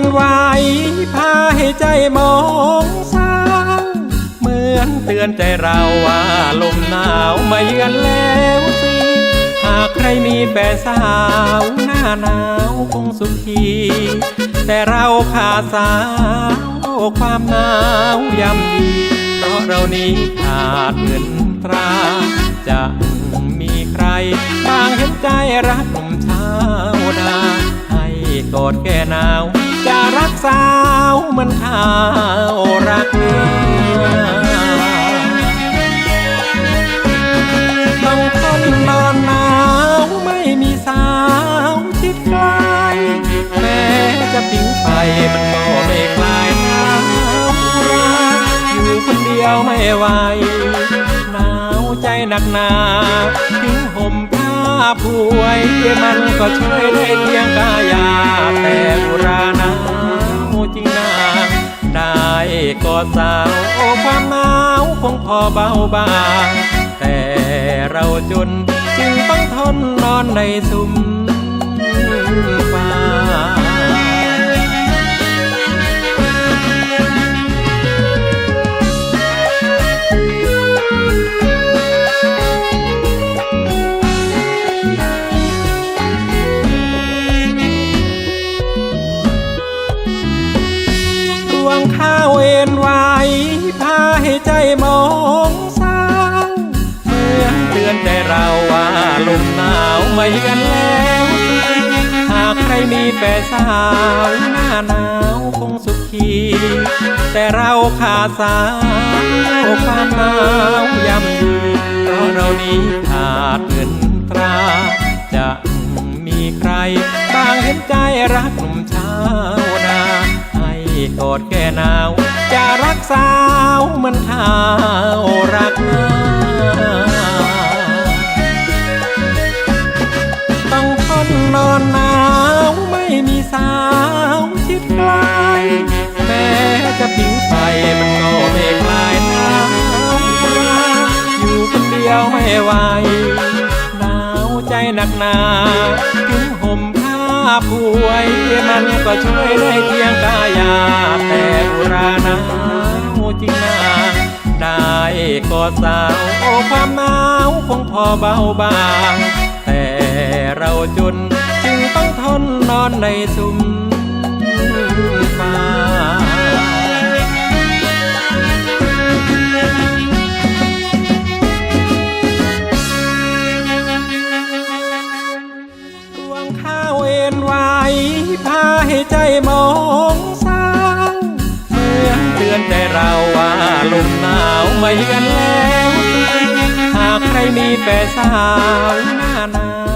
นไว้พาให้ใจมองเศร้า เหมือนเตือนใจเราว่าลมหนาวมาเยือนแล้วสิ หากใครมีแฟนสาวหน้าหนาวคงสุขี แต่เราขาดสาวความหนาวยำดี เพราะเรานี้ขาดเงินตรา จะมีใครบางเห็นใจรักหนุ่มชาวนาให้กอดแก่หนาว รักสาวมือนข้าวรักเมียต้องทนนอนหนาวไม่มีสาวชิดใกล้แม้จะทิ้งไปมันก็ไม่คลายหนาวรักอยู่คนเดียวไม่ไหวหนาวใจหนักหนาถึงห่มผ้าป่วยมันก็ช่วยได้เพียงกายาแต่อุรา กอดสาวโอ้ความหนาวคงพอเบาบางแต่เราจนจึงต้องทนนอนในซุ้มฟา ใจมองเศร้าเหมือนเตือนใจเราว่าลมหนาวมาเยือนแล้ว หากใครมีแฟนสาวหน้าหนาวคงสุขี แต่เราขาดสาวความหนาวยำยีเพราะเรานี้ขาดเงินตรา จะมีใครบ้างเห็นใจรักหนุ่มชาวนาให้กอดแก่หนาว มือนข้าวรักนาต้องทนนอนหนาวไม่มีสาวชิดใกล้แม้จะพิงไปมันก็ไม่คลายหนาวอยู่คนเดียวไม่ไหวหนาวใจหนักหนาถึงห่มผ้าป่วยมันก็ช่วยได้เพียงกาย สาว โอ้ความหนาวคงพอเบาบาง แต่เราจนจึงต้องทนนอนในซุ้มฟาดวงข้าวเอ็นไว้พาให้ใจมองเศร้าเหมือนเตือนใจเราว่า มหนาวมาเยือนแล้ว หากใครมีแฟนสาวหน้าหนาว